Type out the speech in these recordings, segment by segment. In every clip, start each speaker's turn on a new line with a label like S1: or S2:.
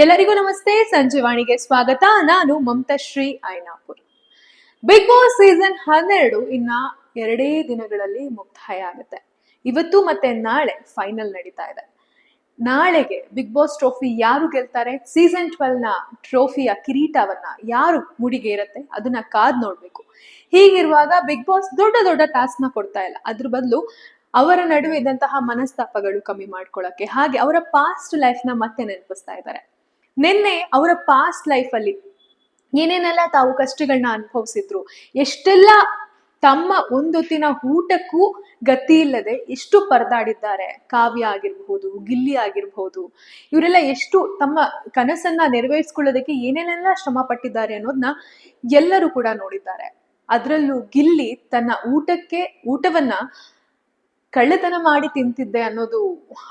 S1: ಎಲ್ಲರಿಗೂ ನಮಸ್ತೆ ಸಂಜೀವಾಣಿಗೆ ಸ್ವಾಗತ. ನಾನು Mamatashri Ainapur. Big boss season ಹನ್ನೆರಡು ಇನ್ನ ಎರಡೇ ದಿನಗಳಲ್ಲಿ ಮುಕ್ತಾಯ ಆಗುತ್ತೆ. ಇವತ್ತು ಮತ್ತೆ ನಾಳೆ ಫೈನಲ್ ನಡೀತಾ ಇದೆ. ನಾಳೆಗೆ ಬಿಗ್ ಬಾಸ್ ಟ್ರೋಫಿ ಯಾರು ಗೆಲ್ತಾರೆ? ಸೀಸನ್ ಟ್ವೆಲ್ನ ಟ್ರೋಫಿಯ ಕಿರೀಟವನ್ನ ಯಾರು ಮುಡಿಗೇರತ್ತೆ? ಅದನ್ನ ಕಾದ್ ನೋಡ್ಬೇಕು. ಹೀಗಿರುವಾಗ ಬಿಗ್ ಬಾಸ್ ದೊಡ್ಡ ದೊಡ್ಡ ಟಾಸ್ಕ್ನ ಕೊಡ್ತಾ ಇಲ್ಲ. ಅದ್ರ ಬದಲು ಅವರ ನಡುವೆ ಇದ್ದಂತಹ ಮನಸ್ತಾಪಗಳು ಕಮ್ಮಿ ಮಾಡ್ಕೊಳ್ಳೋಕೆ ಹಾಗೆ ಅವರ ಪಾಸ್ಟ್ ಲೈಫ್ನ ಮತ್ತೆ ನೆನಪಿಸ್ತಾ ಇದ್ದಾರೆ. ನಿನ್ನೆ ಅವರ ಪಾಸ್ಟ್ ಲೈಫ್ ಅಲ್ಲಿ ಏನೇನೆಲ್ಲ ತಾವು ಕಷ್ಟಗಳನ್ನ ಅನುಭವಿಸಿದ್ರು, ಎಷ್ಟೆಲ್ಲ ತಮ್ಮ ಒಂದೊತ್ತಿನ ಊಟಕ್ಕೂ ಗತಿ ಇಲ್ಲದೆ ಎಷ್ಟು ಪರದಾಡಿದ್ದಾರೆ, ಕಾವ್ಯ ಆಗಿರ್ಬಹುದು, ಗಿಲ್ಲಿ ಆಗಿರ್ಬಹುದು, ಇವರೆಲ್ಲ ಎಷ್ಟು ತಮ್ಮ ಕನಸನ್ನ ನೆರವೇರಿಸ್ಕೊಳ್ಳೋದಕ್ಕೆ ಏನೇನೆಲ್ಲ ಶ್ರಮ ಪಟ್ಟಿದ್ದಾರೆ ಅನ್ನೋದನ್ನ ಎಲ್ಲರೂ ಕೂಡ ನೋಡಿದ್ದಾರೆ. ಅದರಲ್ಲೂ ಗಿಲ್ಲಿ ತನ್ನ ಊಟಕ್ಕೆ, ಊಟವನ್ನ ಕಳ್ಳತನ ಮಾಡಿ ತಿಂತಿದ್ದೆ ಅನ್ನೋದು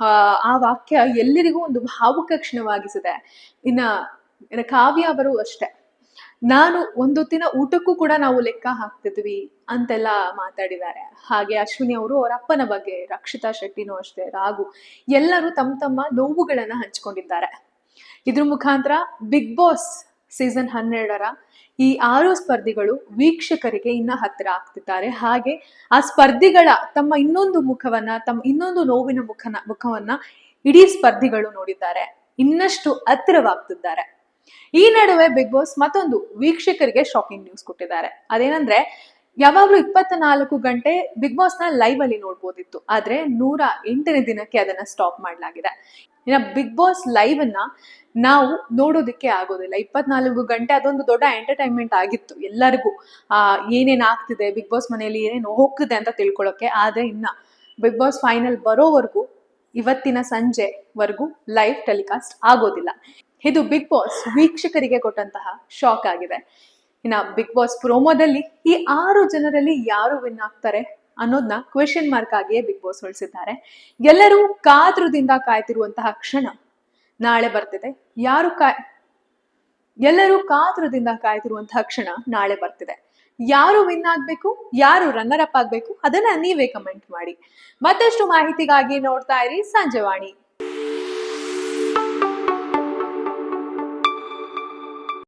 S1: ಆ, ವಾಕ್ಯ ಎಲ್ಲರಿಗೂ ಒಂದು ಭಾವುಕ ಕ್ಷಣವಾಗಿಸಿದೆ. ಇನ್ನ ಇನ್ನ ಕಾವ್ಯ ಅವರು ಅಷ್ಟೇ. ನಾನು ಒಂದೊತ್ತಿನ ಊಟಕ್ಕೂ ಕೂಡ ನಾವು ಲೆಕ್ಕ ಹಾಕ್ತಿದ್ವಿ ಅಂತೆಲ್ಲ ಮಾತಾಡಿದ್ದಾರೆ. ಹಾಗೆ ಅಶ್ವಿನಿ ಅವರು ಅವರ ಅಪ್ಪನ ಬಗ್ಗೆ ರಕ್ಷಿತಾ ಶೆಟ್ಟಿನೂ ಅಷ್ಟೇ ರಾಗು ಎಲ್ಲರೂ ತಮ್ಮ ತಮ್ಮ ನೋವುಗಳನ್ನ ಹಂಚ್ಕೊಂಡಿದ್ದಾರೆ. ಇದ್ರ ಮುಖಾಂತರ ಬಿಗ್ ಬಾಸ್ ಸೀಸನ್ ಹನ್ನೆರಡರ ಈ ಆರು ಸ್ಪರ್ಧಿಗಳು ವೀಕ್ಷಕರಿಗೆ ಇನ್ನ ಹತ್ತಿರ ಆಗ್ತಿದ್ದಾರೆ. ಹಾಗೆ ಆ ಸ್ಪರ್ಧಿಗಳ ತಮ್ಮ ಇನ್ನೊಂದು ಮುಖವನ್ನ, ತಮ್ಮ ಇನ್ನೊಂದು ನೋವಿನ ಮುಖನ, ಮುಖವನ್ನ ಇಡೀ ಸ್ಪರ್ಧಿಗಳು ನೋಡಿದ್ದಾರೆ. ಇನ್ನಷ್ಟು ಹತ್ತಿರವಾಗ್ತಿದ್ದಾರೆ. ಈ ನಡುವೆ ಬಿಗ್ ಬಾಸ್ ಮತ್ತೊಂದು ವೀಕ್ಷಕರಿಗೆ ಶಾಕಿಂಗ್ ನ್ಯೂಸ್ ಕೊಟ್ಟಿದ್ದಾರೆ. ಅದೇನಂದ್ರೆ ಯಾವಾಗ್ಲೂ ಇಪ್ಪತ್ತ ನಾಲ್ಕು ಗಂಟೆ ಬಿಗ್ ಬಾಸ್ನ ಲೈವ್ ಅಲ್ಲಿ ನೋಡ್ಬೋದಿತ್ತು. ಆದ್ರೆ ನೂರ ಎಂಟನೇ ದಿನಕ್ಕೆ ಅದನ್ನ ಸ್ಟಾಪ್ ಮಾಡಲಾಗಿದೆ. ಇನ್ನ ಬಿಗ್ ಬಾಸ್ ಲೈವ್ ಅನ್ನ ನಾವು ನೋಡೋದಕ್ಕೆ ಆಗೋದಿಲ್ಲ. ಇಪ್ಪತ್ನಾಲ್ಕು ಗಂಟೆ ಅದೊಂದು ದೊಡ್ಡ ಎಂಟರ್ಟೈನ್ಮೆಂಟ್ ಆಗಿತ್ತು ಎಲ್ಲರಿಗೂ. ಆ, ಏನೇನ್ ಆಗ್ತಿದೆ ಬಿಗ್ ಬಾಸ್ ಮನೆಯಲ್ಲಿ ಏನೇನು ಹೋಗ್ತಿದೆ ಅಂತ ತಿಳ್ಕೊಳ್ಳೋಕೆ ಆದ್ರೆ ಇನ್ನ ಬಿಗ್ ಬಾಸ್ ಫೈನಲ್ ಬರೋವರೆಗೂ, ಇವತ್ತಿನ ಸಂಜೆವರೆಗೂ ಲೈವ್ ಟೆಲಿಕಾಸ್ಟ್ ಆಗೋದಿಲ್ಲ. ಇದು ಬಿಗ್ ಬಾಸ್ ವೀಕ್ಷಕರಿಗೆ ಕೊಟ್ಟಂತಹ ಶಾಕ್ ಆಗಿದೆ. ಇನ್ನ ಬಿಗ್ ಬಾಸ್ ಪ್ರೋಮೋದಲ್ಲಿ ಈ ಆರು ಜನರಲ್ಲಿ ಯಾರು ವಿನ್ ಆಗ್ತಾರೆ ಅನ್ನೋದನ್ನ ಕ್ವೆಶನ್ ಮಾರ್ಕ್ ಆಗಿಯೇ ಬಿಗ್ ಬಾಸ್ ಉಳಿಸಿದ್ದಾರೆ. ಎಲ್ಲರೂ ಕಾತುರದಿಂದ ಕಾಯ್ತಿರುವಂತಹ ಕ್ಷಣ ನಾಳೆ ಬರ್ತಿದೆ. ಯಾರು ಕಾಯ್ ಎಲ್ಲರೂ ಕಾತುರದಿಂದ ಕಾಯ್ತಿರುವಂತಹ ಕ್ಷಣ ನಾಳೆ ಬರ್ತಿದೆ. ಯಾರು ವಿನ್ ಆಗ್ಬೇಕು, ಯಾರು ರನ್ನರ್ ಅಪ್ ಆಗ್ಬೇಕು ಅದನ್ನ ನೀವೇ ಕಮೆಂಟ್ ಮಾಡಿ. ಮತ್ತಷ್ಟು ಮಾಹಿತಿಗಾಗಿ ನೋಡ್ತಾ ಇರಿ ಸಂಜೆವಾಣಿ